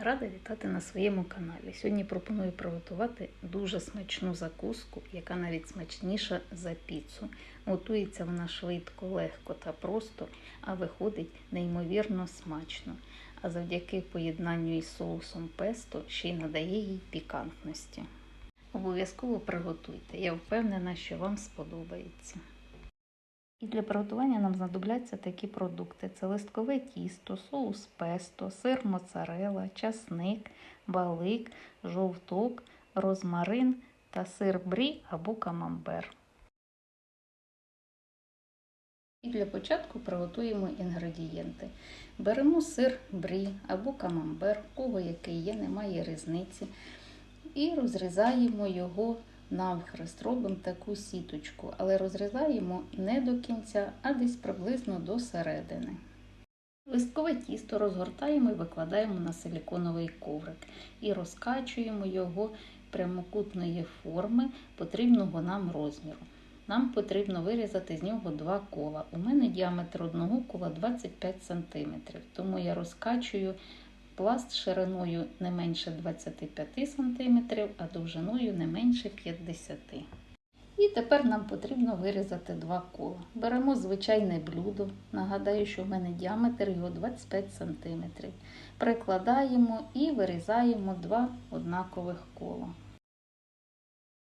Рада вітати на своєму каналі. Сьогодні пропоную приготувати дуже смачну закуску, яка навіть смачніша за піцу. Готується вона швидко, легко та просто, а виходить неймовірно смачно. А завдяки поєднанню із соусом песто ще й надає їй пікантності. Обов'язково приготуйте. Я впевнена, що вам сподобається. І для приготування нам знадобляться такі продукти: це листкове тісто, соус песто, сир моцарела, часник, балик, жовток, розмарин та сир брі або камамбер. І для початку приготуємо інгредієнти. Беремо сир брі або камамбер, кого який є, немає різниці. І розрізаємо його навхрест, робимо таку сіточку, але розрізаємо не до кінця, а десь приблизно до середини. Листкове тісто розгортаємо і викладаємо на силіконовий коврик і розкачуємо його прямокутної форми потрібного нам розміру. Нам потрібно вирізати з нього два кола. У мене діаметр одного кола 25 см, тому я розкачую пласт шириною не менше 25 см, а довжиною не менше 50 І тепер нам потрібно вирізати два кола. Беремо звичайне блюдо. Нагадаю, що в мене діаметр його 25 см. Прикладаємо і вирізаємо два однакових кола.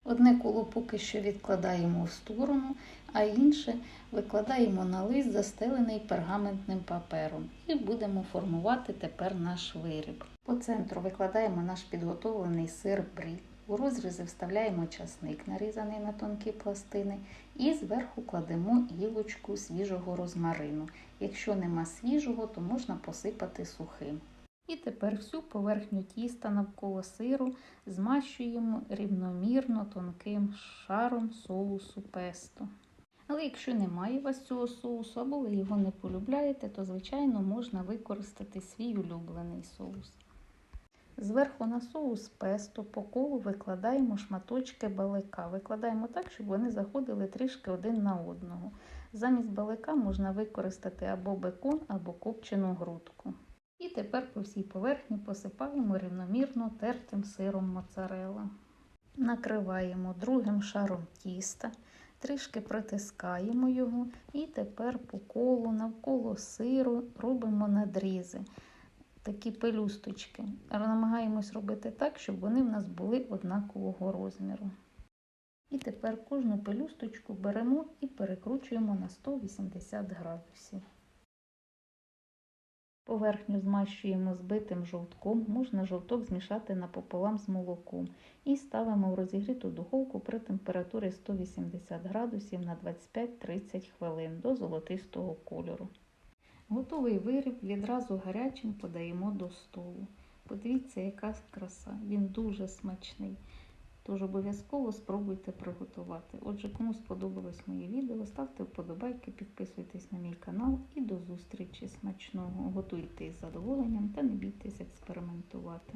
Одне коло поки що відкладаємо в сторону, а інше викладаємо на лист, застелений пергаментним папером, і будемо формувати тепер наш виріб. По центру викладаємо наш підготовлений сир брі. У розрізи вставляємо часник, нарізаний на тонкі пластини, і зверху кладемо гілочку свіжого розмарину. Якщо нема свіжого, то можна посипати сухим. І тепер всю поверхню тіста навколо сиру змащуємо рівномірно тонким шаром соусу песто. Але якщо немає у вас цього соусу, або ви його не полюбляєте, то, звичайно, можна використати свій улюблений соус. Зверху на соус песто по колу викладаємо шматочки балика. Викладаємо так, щоб вони заходили трішки один на одного. Замість балика можна використати або бекон, або копчену грудку. І тепер по всій поверхні посипаємо рівномірно тертим сиром моцарелла. Накриваємо другим шаром тіста, трішки притискаємо його і тепер по колу навколо сиру робимо надрізи, такі пелюсточки. Намагаємось робити так, щоб вони в нас були однакового розміру. І тепер кожну пелюсточку беремо і перекручуємо на 180 градусів. Поверхню змащуємо збитим жовтком, можна жовток змішати напополам з молоком і ставимо в розігріту духовку при температурі 180 градусів на 25-30 хвилин до золотистого кольору. Готовий виріб відразу гарячим подаємо до столу. Подивіться, яка краса, він дуже смачний. Тож обов'язково спробуйте приготувати. Отже, кому сподобалось моє відео, ставте вподобайки, підписуйтесь на мій канал і до зустрічі смачного. Готуйте із задоволенням та не бійтесь експериментувати.